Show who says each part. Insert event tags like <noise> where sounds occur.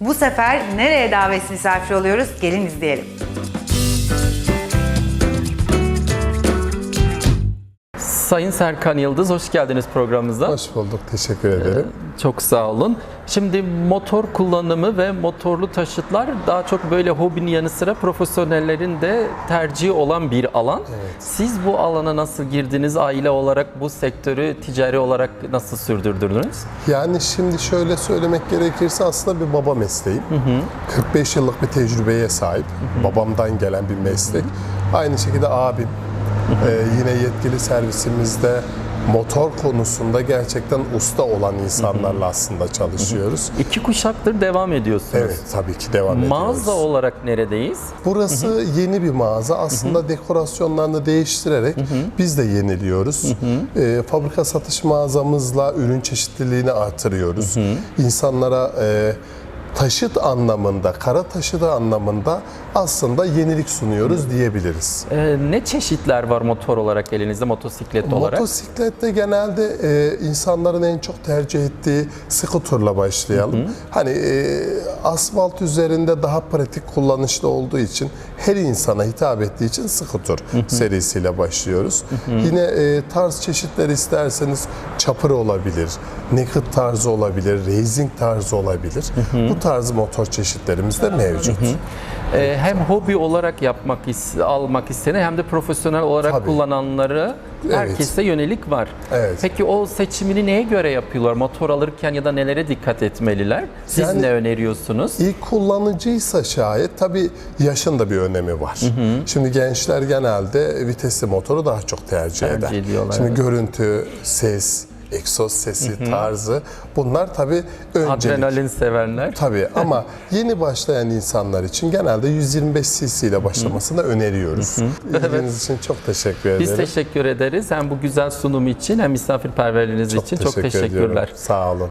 Speaker 1: Bu sefer nereye davet misafir oluyoruz? Gelin izleyelim.
Speaker 2: Sayın Serkan Yıldız, hoş geldiniz programımıza.
Speaker 3: Hoş bulduk, teşekkür ederim.
Speaker 2: Çok sağ olun. Şimdi motor kullanımı ve motorlu taşıtlar daha çok böyle hobinin yanı sıra profesyonellerin de tercihi olan bir alan. Siz bu alana nasıl girdiniz? Aile olarak bu sektörü ticari olarak nasıl sürdürdünüz?
Speaker 3: Yani şimdi şöyle söylemek gerekirse aslında bir baba mesleğim. 45 yıllık bir tecrübeye sahip. Babamdan gelen bir meslek. Aynı şekilde abim e, yine yetkili servisimizde motor konusunda gerçekten usta olan insanlarla aslında çalışıyoruz.
Speaker 2: İki kuşaktır devam ediyorsunuz.
Speaker 3: Evet tabii ki devam ediyoruz.
Speaker 2: Mağaza olarak neredeyiz?
Speaker 3: Burası yeni bir mağaza. Aslında dekorasyonlarını değiştirerek biz de yeniliyoruz. Ee, fabrika satış mağazamızla ürün çeşitliliğini artırıyoruz. İnsanlara e, taşıt anlamında, kara taşıtı anlamında aslında yenilik sunuyoruz diyebiliriz.
Speaker 2: Ee, ne çeşitler var motor olarak elinizde, motosiklet olarak?
Speaker 3: Motosiklette genelde e, insanların en çok tercih ettiği skuterla başlayalım. Hani e, asfalt üzerinde daha pratik kullanışlı olduğu için her insana hitap ettiği için skuter serisiyle başlıyoruz. Yine e, tarz çeşitleri isterseniz çapır olabilir, naked tarzı olabilir, racing tarzı olabilir. Bu tarz motor çeşitlerimiz de mevcut.
Speaker 2: Ee, hem hobi olarak yapmak almak istene hem de profesyonel olarak
Speaker 3: Tabii.
Speaker 2: kullananları
Speaker 3: Evet.
Speaker 2: herkese yönelik var.
Speaker 3: Evet.
Speaker 2: Peki o seçimini neye göre yapıyorlar? Motor alırken ya da nelere dikkat etmeliler? Siz
Speaker 3: Yani-
Speaker 2: ne öneriyorsunuz?
Speaker 3: İlk kullanıcıysa şayet tabii yaşın da bir önemi var. Şimdi gençler genelde vitesli motoru daha çok tercih,
Speaker 2: Tercih
Speaker 3: eder.
Speaker 2: ediyorlar,
Speaker 3: Şimdi
Speaker 2: evet.
Speaker 3: görüntü, ses, egzoz sesi tarzı bunlar tabii öncelik.
Speaker 2: Adrenalin sevenler.
Speaker 3: Tabii ama <laughs> yeni başlayan insanlar için genelde 125 cc ile başlamasını öneriyoruz. İlginiz için çok teşekkür ederim.
Speaker 2: Biz teşekkür ederiz. Hem bu güzel sunum için hem misafirperverliğiniz için çok
Speaker 3: ediyorum.
Speaker 2: teşekkürler.
Speaker 3: Sağ olun.